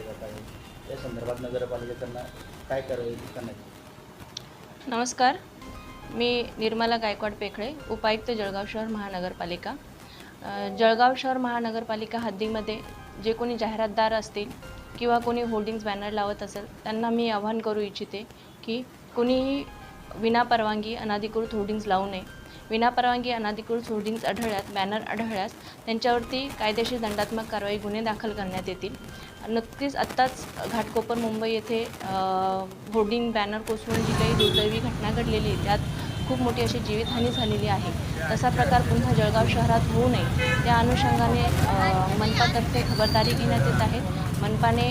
या संदर्भात काय नमस्कार. मी निर्मला गायकवाड पेखळे उपायुक्त जळगाव शहर महानगरपालिका. जळगाव शहर महानगरपालिका हद्दीमध्ये जे कोणी जाहिरातदार असतील किंवा कोणी होर्डिंग्ज बॅनर लावत असेल त्यांना मी आवाहन करू इच्छिते की कोणीही विनापरवानगी अनाधिकृत होर्डिंग्ज लावू नये. विनापरवानगी अनाधिकृत होर्डिंग्ज आढळल्यास बॅनर आढळल्यास त्यांच्यावरती कायदेशीर दंडात्मक कारवाई गुन्हे दाखल करण्यात येतील. नक्कीच आत्ताच घाटकोपर मुंबई येथे होर्डिंग बॅनर कोसळून जी काही दुर्दैवी घटना घडलेली त्यात खूप मोठी अशी जीवितहानी झालेली आहे. तसा प्रकार पुन्हा जळगाव शहरात होऊ नये. त्या अनुषंगाने मनपातर्फे खबरदारी घेण्यात येत आहे. मनपाने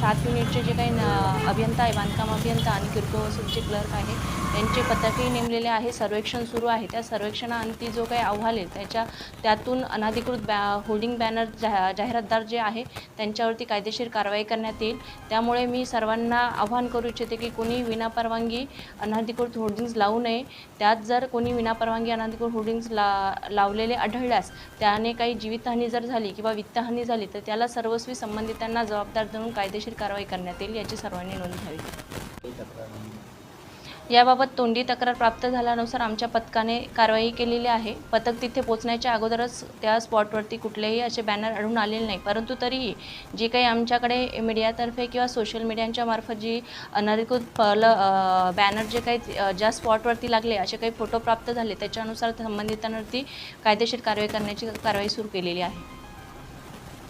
सात युनिटचे जे काही न- अभियंता आहे बांधकाम अभियंता आणि किरकोळ वसूलचे क्लर्क आहे त्यांचे पथकही नेमलेले आहे. सर्वेक्षण सुरू आहे. त्या सर्वेक्षणाअंती जो काही अहवाल आहे त्याच्या त्यातून अनाधिकृत बॅ होल्डिंग बॅनर जा जाहिरातदार जे आहे त्यांच्यावरती कायदेशीर कारवाई करण्यात येईल. त्यामुळे मी सर्वांना आव्हान करू इच्छिते की कोणी विनापरवानगी अनाधिकृत होर्डिंग्ज लावू नये. त्यात जर कोणी विनापरवानगी अनाधिकृत होर्डिंग्स ला लावलेले आढळल्यास त्याने काही जीवितहानी जर झाली किंवा वित्तहानी झाली तर त्याला सर्वस्वी संबंधितांना जबाबदार धरून कायदेशीर कारवाई करण्यात येईल याची सर्वांनी नोंद घ्यावी. याबाबत तोंडी तक्रार प्राप्त झाल्यानुसार आमच्या पथकाने कारवाई केलेली आहे. पथक तिथे पोहोचण्याच्या अगोदरच त्या स्पॉटवरती कुठलेही असे बॅनर आढळून आलेले नाही. परंतु तरीही जे काही आमच्याकडे मीडियातर्फे किंवा सोशल मीडियांच्या मार्फत जी अनधिकृत फल बॅनर जे काही ज्या स्पॉटवरती लागले असे काही फोटो प्राप्त झाले त्याच्यानुसार संबंधितांवरती कायदेशीर कारवाई करण्याची कारवाई सुरू केलेली आहे.